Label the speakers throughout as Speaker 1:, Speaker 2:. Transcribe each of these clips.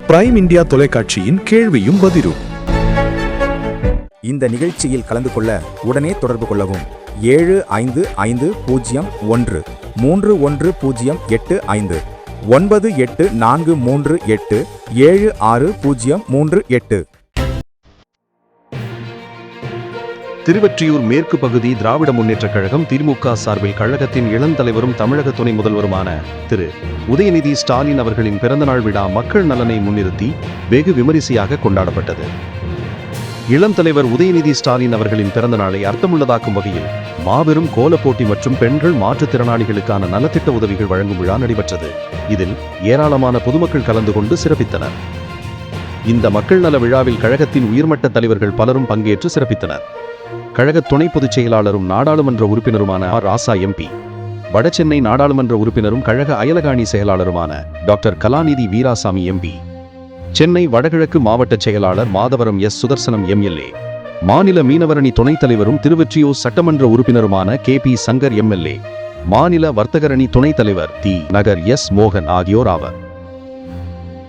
Speaker 1: Prime India தொலைக்காட்சியின் கேள்வியும் பதிலும்.
Speaker 2: இந்த நிகழ்ச்சியில் கலந்து கொள்ள உடனே தொடர்பு கொள்ளவும். ஏழு ஐந்து ஐந்து பூஜ்ஜியம் ஒன்று மூன்று ஒன்று பூஜ்ஜியம் எட்டு ஐந்து ஒன்பது எட்டு நான்கு மூன்று எட்டு ஏழு ஆறு பூஜ்ஜியம் மூன்று எட்டு.
Speaker 3: திருவற்றியூர் மேற்கு பகுதி திராவிட முன்னேற்றக் கழகம் திமுக சார்பில் கழகத்தின் இளந்தலைவரும் தமிழக துணை முதல்வருமான திரு. உதயநிதி ஸ்டாலின் அவர்களின் பிறந்தநாள் விழா மக்கள் நலனை முன்னிறுத்தி வெகு விமரிசையாக கொண்டாடப்பட்டது. இளம் தலைவர் உதயநிதி ஸ்டாலின் அவர்களின் பிறந்த நாளை அர்த்தமுள்ளதாக்கும் வகையில் மாபெரும் கோலப் போட்டி மற்றும் பெண்கள் மாற்றுத்திறனாளிகளுக்கான நலத்திட்ட உதவிகள் வழங்கும் விழா நடைபெற்றது. இதில் ஏராளமான பொதுமக்கள் கலந்து கொண்டு சிறப்பித்தனர். இந்த மக்கள் நல விழாவில் கழகத்தின் உயர்மட்ட தலைவர்கள் பலரும் பங்கேற்று சிறப்பித்தனர். கழக துணை பொதுச் செயலாளரும் நாடாளுமன்ற உறுப்பினருமான ஆர். ராசா எம்பி வடசென்னை நாடாளுமன்ற உறுப்பினரும் கழக அயலகாணி செயலாளருமான டாக்டர் கலாநிதி வீராசாமி எம்பி சென்னை வடகிழக்கு மாவட்ட செயலாளர் மாதவரம் எஸ். சுதர்சனம் எம்எல்ஏ மாநில மீனவரணி துணைத் தலைவரும் திருவெற்றியூர் சட்டமன்ற உறுப்பினருமான கே. பி. சங்கர் எம்எல்ஏ மாநில வர்த்தகரணி துணைத் தலைவர் தி நகர் எஸ். மோகன் ஆகியோர் ஆவர்.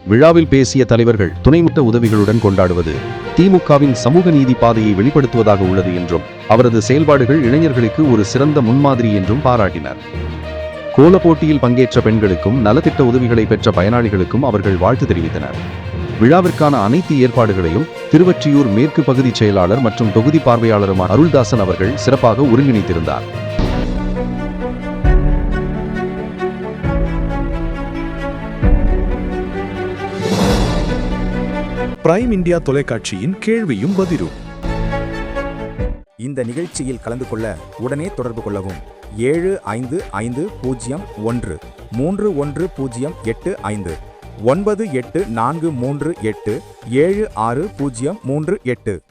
Speaker 3: விழாவில் பேசிய தலைவர்கள் துணைமுட்ட உதவிகளுடன் கொண்டாடுவது திமுகவின் சமூக நீதி பாதையை வெளிப்படுத்துவதாக உள்ளது என்றும் அவரது செயல்பாடுகள் இளைஞர்களுக்கு ஒரு சிறந்த முன்மாதிரி என்றும் பாராட்டினர். கோல போட்டியில் பங்கேற்ற பெண்களுக்கும் நலத்திட்ட உதவிகளை பெற்ற பயனாளிகளுக்கும் அவர்கள் வாழ்த்து தெரிவித்தனர். விழாவிற்கான அனைத்து ஏற்பாடுகளையும் திருவற்றியூர் மேற்கு பகுதி செயலாளர் மற்றும் தொகுதி பார்வையாளருமான அருள்தாசன் அவர்கள் சிறப்பாக ஒருங்கிணைத்திருந்தார்.
Speaker 1: பிரைம் இந்தியா தொலைக்காட்சியின் கேள்வியும் பதிலும்.
Speaker 2: இந்த நிகழ்ச்சியில் கலந்து கொள்ள உடனே தொடர்பு கொள்ளவும். ஏழு ஐந்து ஐந்து பூஜ்ஜியம் ஒன்று மூன்று ஒன்று பூஜ்ஜியம் எட்டு ஐந்து ஒன்பது எட்டு நான்கு மூன்று எட்டு ஏழு ஆறு பூஜ்ஜியம் மூன்று எட்டு.